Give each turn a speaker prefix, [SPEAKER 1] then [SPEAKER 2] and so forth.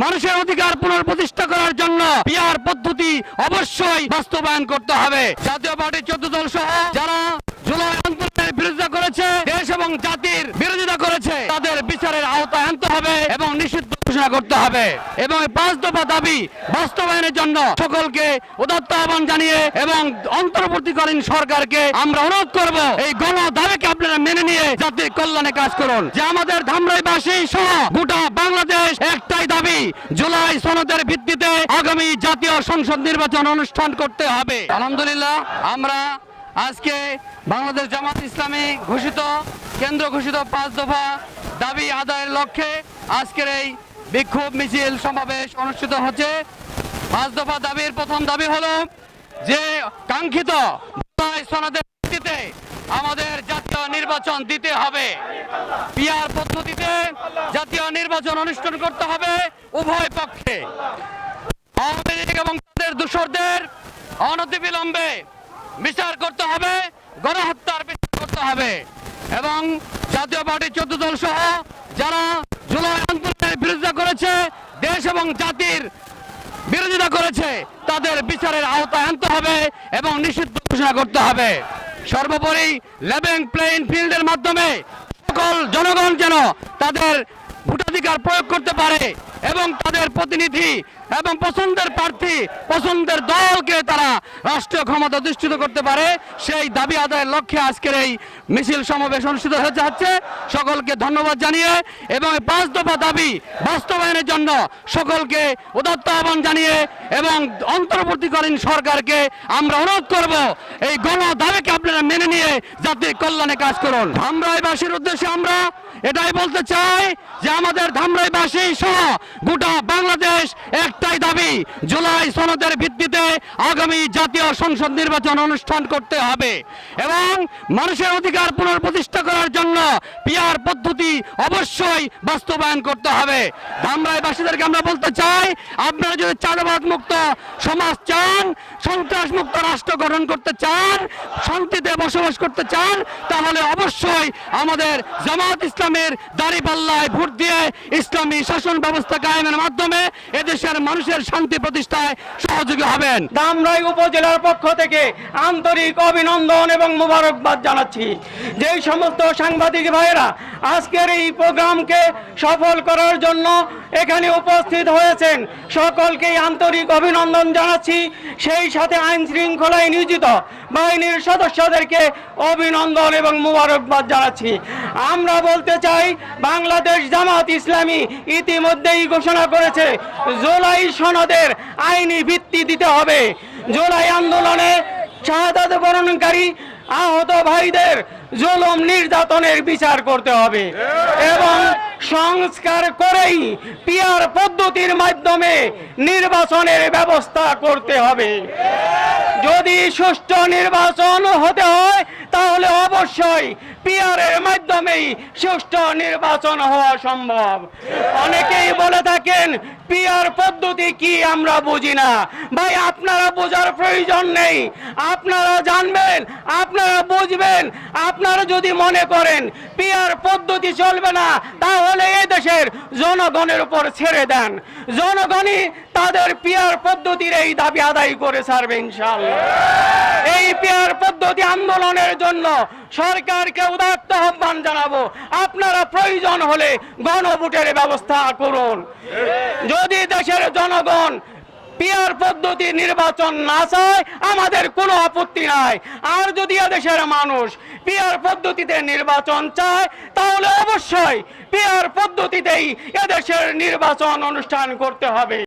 [SPEAKER 1] মানুষের অধিকার পুনঃপ্রতিষ্ঠা করার জন্য পিআর পদ্ধতি অবশ্যই বাস্তবায়ন করতে হবে। জাতীয় পার্টি চোদ্দ দল সহ যারা জুলাই আন্দোলনের বিরোধিতা করেছে, দেশ এবং জাতির বিরোধিতা করেছে, তাদের বিচারের আওতায় আনতে হবে এবং নিষিদ্ধ ঘোষণা করতে হবে। এবং পাঁচ দফা দাবি বাস্তবায়নের জন্য সকলকে উদাত্ত আহ্বান জানিয়ে এবং অন্তর্বর্তীকালীন সরকারকে আমরা অনুরোধ করব, এই গণ দাবিকে আপনারা মেনে নিয়ে জাতির কল্যাণে কাজ করুন। যে আমাদের ধামরাইবাসী সহ গোটা জুলাই সনদের ভিত্তিতে আগামী জাতীয় সংসদ নির্বাচন অনুষ্ঠান করতে হবে। আলহামদুলিল্লাহ, আমরা আজকে বাংলাদেশ জামাত ইসলামী ঘোষিত, কেন্দ্র ঘোষিত পাঁচ দফা দাবি আদায়ের লক্ষ্যে আজকের এই বিক্ষোভ মিছিল সমাবেশ অনুষ্ঠিত হচ্ছে। পাঁচ দফা দাবির প্রথম দাবি হলো যে কাঙ্ক্ষিত সনদের ভিত্তিতে আমাদের জাতীয় নির্বাচন দিতে হবে। পিআর পদ্ধতিতে জাতীয় নির্বাচন অনুষ্ঠান করতে হবে। উভয় পক্ষে। আওয়ামী লীগ এবং তাদের দূষরদের অনতিবিলম্বে বিচার করতে হবে, গণহত্যার বিচার করতে হবে। এবং জাতীয় পার্টি চোদ্দ দল সহ যারা জুলাই আন্দোলনের বিরোধিতা করেছে, দেশ এবং জাতির বিরোধিতা করেছে, তাদের বিচারের আওতায় আনতে হবে এবং নিষিদ্ধ ঘোষণা করতে হবে। সর্বোপরি লেভেং প্লেইং ফিল্ডের মাধ্যমে সকল জনগণ যেন তাদের ভোটাধিকার প্রয়োগ করতে পারে এবং তাদের প্রতিনিধি এবং পছন্দের প্রার্থী, পছন্দের দলকে তারা রাষ্ট্রীয় ক্ষমতা অধিষ্ঠিত করতে পারে। সেই দাবি আদায়ের লক্ষ্যে আজকের এই মিছিল সমাবেশ অনুষ্ঠিত হতে যাচ্ছে। সকলকে ধন্যবাদ জানিয়ে এবং পাঁচ দফা দাবি বাস্তবায়নের জন্য সকলকে উদাত্ত আহ্বান জানিয়ে এবং অন্তর্বর্তীকালীন সরকারকে আমরা অনুরোধ করব, এই গণ দাবিকে আপনারা জাতির কল্যাণে কাজ করুন। ধামরাইবাসীর উদ্দেশ্যে আমরা এটাই বলতে চাই যে আমাদের ধামরাইবাসী সহ গোটা বাংলাদেশ একটাই দাবি, জুলাই সনদের ভিত্তিতে আগামী জাতীয় সংসদ নির্বাচন অনুষ্ঠান করতে হবে এবং মানুষের অধিকার পুনঃপ্রতিষ্ঠা করার জন্য পিয়ার পদ্ধতি অবশ্যই বাস্তবায়ন করতে হবে। ধামরাইবাসীদেরকে আমরা বলতে চাই, আপনারা যদি চাঁদাবাদ মুক্ত সমাজ চান, সন্ত্রাস মুক্ত রাষ্ট্র গঠন করতে চান, শান্তিতে বসবাস করতে চান, তাহলে অবশ্যই আমাদের জামাত ইসলামের দাঁড়িপাল্লায় ভোট দিয়ে ইসলামী শাসন ব্যবস্থা কায়েমের মাধ্যমে এদেশের মানুষের শান্তি প্রতিষ্ঠায় সহযোগী হবেন।
[SPEAKER 2] ধামরাই উপজেলার পক্ষ থেকে আন্তরিক অভিনন্দন এবং মোবারকবাদ জানাচ্ছি। যেই সমস্ত সাংবাদিক ভাইয়েরা, আজকের এই প্রোগ্রামকে সফল করার জন্য এখানে উপস্থিত হয়েছেন, সকলকেই আন্তরিক অভিনন্দন জানাচ্ছি। সেই সাথে আইন শৃঙ্খলায় নিয়োজিত বাহিনীর সদস্যদেরকে অভিনন্দন এবং মুবারকবাদ জানাচ্ছি। আমরা বলতে চাই, বাংলাদেশ জামাত ইসলামী ইতিমধ্যেই ঘোষণা করেছে, জোলাই সনদের আইনি ভিত্তি দিতে হবে। জোলাই আন্দোলনে শাহাদাত বরণকারী আহত ভাইদের জোলম নির্যাতনের বিচার করতে হবে। এবং সংস্কার করেই পিয়ার পদ্ধতির মাধ্যমে নির্বাচনের ব্যবস্থা করতে হবে। যদি সুষ্ঠু নির্বাচন হতে হয়, তাহলে অবশ্যই পিয়ারের মাধ্যমেই সুষ্ঠু নির্বাচন হওয়া সম্ভব। অনেকেই বলে থাকেন, পিয়ার পদ্ধতি কি আমরা বুঝি না। ভাই, আপনারা বোঝার প্রয়োজন নেই। আপনারা জানবেন আপনারা বুঝবেন, আপনারা যদি মনে করেন পিয়ার পদ্ধতি চলবে না, তাহলে এই দেশের জনগণের উপর ছেড়ে দেন। জনগণই তাদের পিয়ার পদ্ধতির এই দাবি আদায় করে ছাড়বে ইনশাল্লাহ এই পিয়ার পদ্ধতি আন্দোলনের জন্য সরকারকে উদাত্ত আহ্বান জানাব। আপনারা প্রয়োজন হলে গণভোটের ব্যবস্থা করুন। যদি দেশের জনগণ পিয়ার পদ্ধতি নির্বাচন না চায়, আমাদের কোনো আপত্তি নাই। আর যদি এদেশের মানুষ পিয়ার পদ্ধতিতে নির্বাচন চায়, তাহলে অবশ্যই পিয়ার পদ্ধতিতেই এদেশের নির্বাচন অনুষ্ঠান করতে হবে।